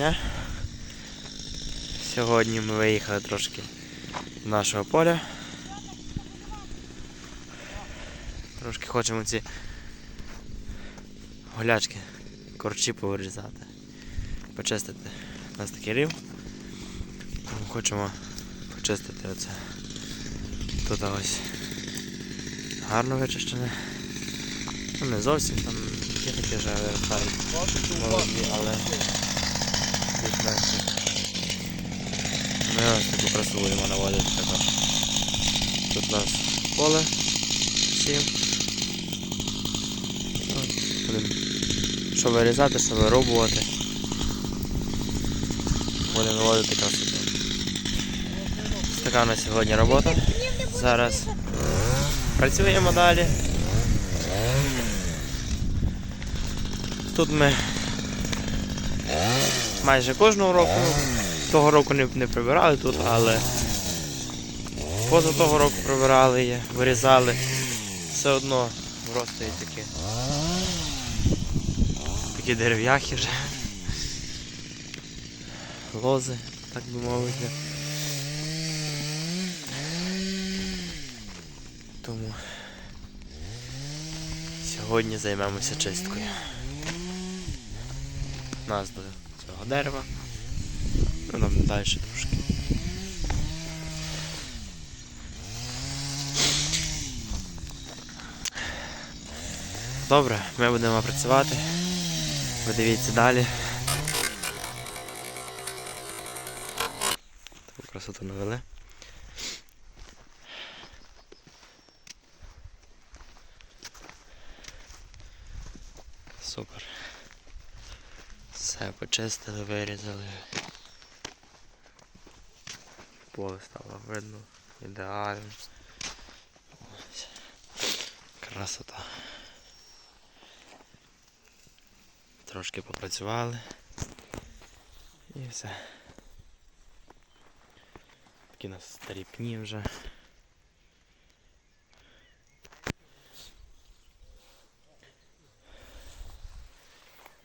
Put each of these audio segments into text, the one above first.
дня. Сьогодні ми виїхали трошки з нашого поля. Трошки хочемо ці голячки, корчі повирізати, почистити. У нас такий рів. Тому хочемо почистити оце. Тут ось гарно вичищене. Ну не зовсім там є такі вже але більш менше. Ми ось таку красу будемо наводити також. Тут у нас поле сім. Ось, будемо Що вирізати, що вирубувати. Будемо наводити красоту. Ось Така у нас сьогодні робота. Зараз працюємо далі. Тут ми майже кожного року, того року не, не прибирали тут, але поза того року прибирали її, вирізали. Все одно виростають такі. Такі дерев'яхи вже. Лози, так би мовити. Тому сьогодні займемося чисткою. Нас до цього дерева. Ну нам далі трошки. Добре, ми будемо працювати. Ви дивіться далі. Таку красоту навели. Супер. Все почистили, вирізали. Поле стало видно. Ідеально. Ось. Красота. Трошки попрацювали. І все. Такі у нас старі пні вже.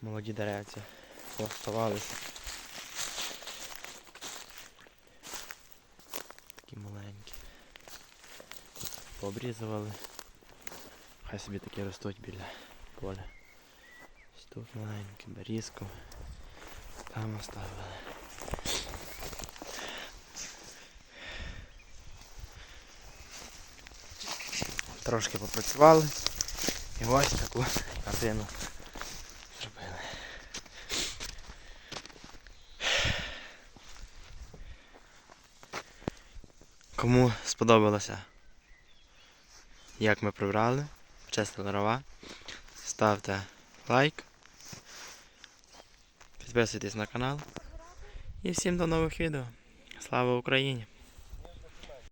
Молоді деревця оставалися. Такі маленькі. Пообрізували. Хай собі такі ростуть біля поля. Ось тут маленьке, берізку. Там оставили. Трошки попрацювали. І ось таку картину Кому сподобалося, як ми прибрали, почистили рова, ставте лайк, підписуйтесь на канал і всім до нових відео. Слава Україні!